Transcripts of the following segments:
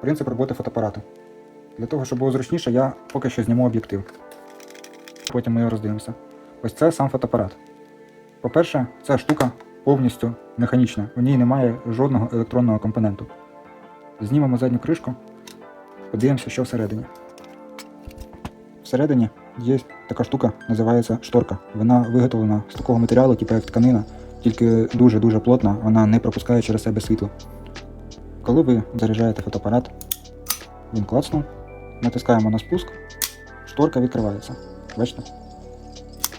Принцип роботи фотоапарату. Для того, щоб було зручніше, я поки що зніму об'єктив. Потім ми його роздивимося. Ось це сам фотоапарат. По-перше, ця штука повністю механічна, в ній немає жодного електронного компоненту. Знімемо задню кришку, подивимося, що всередині. Всередині є така штука, називається шторка. Вона виготовлена з такого матеріалу, типу як тканина, тільки дуже-дуже плотна, вона не пропускає через себе світло. Коли ви заряджаєте фотоапарат, він клацнув, натискаємо на спуск, шторка відкривається. Бачите?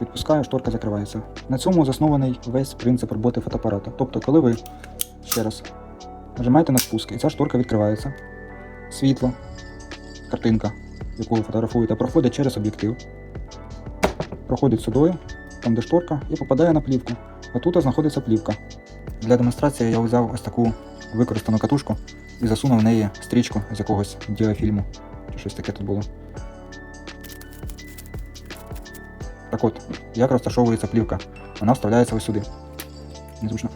Відпускаю, шторка закривається. На цьому заснований весь принцип роботи фотоапарата. Тобто, коли ви ще раз нажимаєте на спуск, і ця шторка відкривається, світло, картинка, яку ви фотографуєте, проходить через об'єктив, проходить сюди, там де шторка, і попадає на плівку. А тут знаходиться плівка. Для демонстрації я взяв ось таку використану катушку і засунув в неї стрічку з якогось діафільму. Чи щось таке тут було. Так от, як розташовується плівка? Вона вставляється ось сюди. Незручно.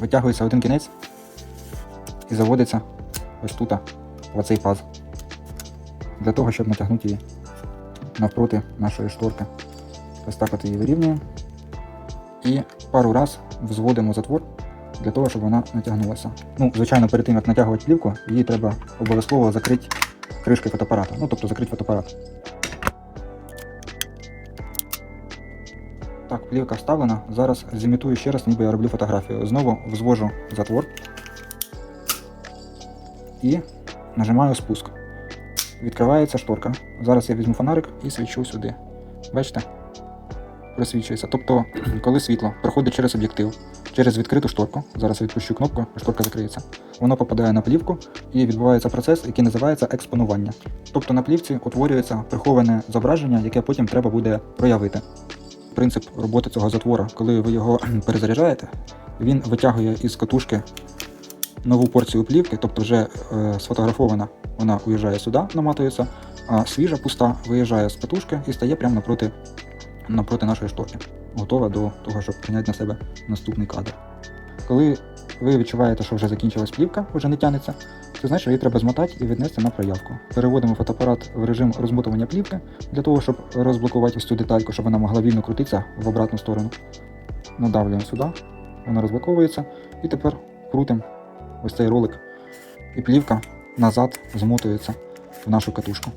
Витягується один кінець і заводиться ось тут, в оцей паз. Для того, щоб натягнути її навпроти нашої шторки. Ось так от її вирівнюємо. І пару раз взводимо затвор для того, щоб вона натягнулася. Ну, звичайно, перед тим як натягувати плівку, її треба обов'язково закрити кришкою фотоапарата. Ну, тобто закрити фотоапарат. Так, плівка вставлена. Зараз зімітую ще раз, ніби я роблю фотографію. Знову взвожу затвор і нажимаю спуск. Відкривається шторка. Зараз я візьму фонарик і свічу сюди. Бачите? Просвічується. Тобто, коли світло проходить через об'єктив, через відкриту шторку, зараз відпущу кнопку, шторка закриється. Воно попадає на плівку і відбувається процес, який називається експонування. Тобто на плівці утворюється приховане зображення, яке потім треба буде проявити. Принцип роботи цього затвора, коли ви його перезаряджаєте, він витягує із катушки нову порцію плівки, тобто вже е, сфотографована, вона уїжджає сюди, наматується, а свіжа пуста виїжджає з катушки і стає прямо напроти, напроти нашої шторки. Готова до того, щоб прийняти на себе наступний кадр. Коли ви відчуваєте, що вже закінчилась плівка, вже не тянеться, це значить, що її треба змотати і віднести на проявку. Переводимо фотоапарат в режим розмотування плівки для того, щоб розблокувати ось цю детальку, щоб вона могла вільно крутитися в обратну сторону. Надавлюємо сюди, вона розблоковується, і тепер крутимо ось цей ролик, і плівка назад змотується в нашу катушку.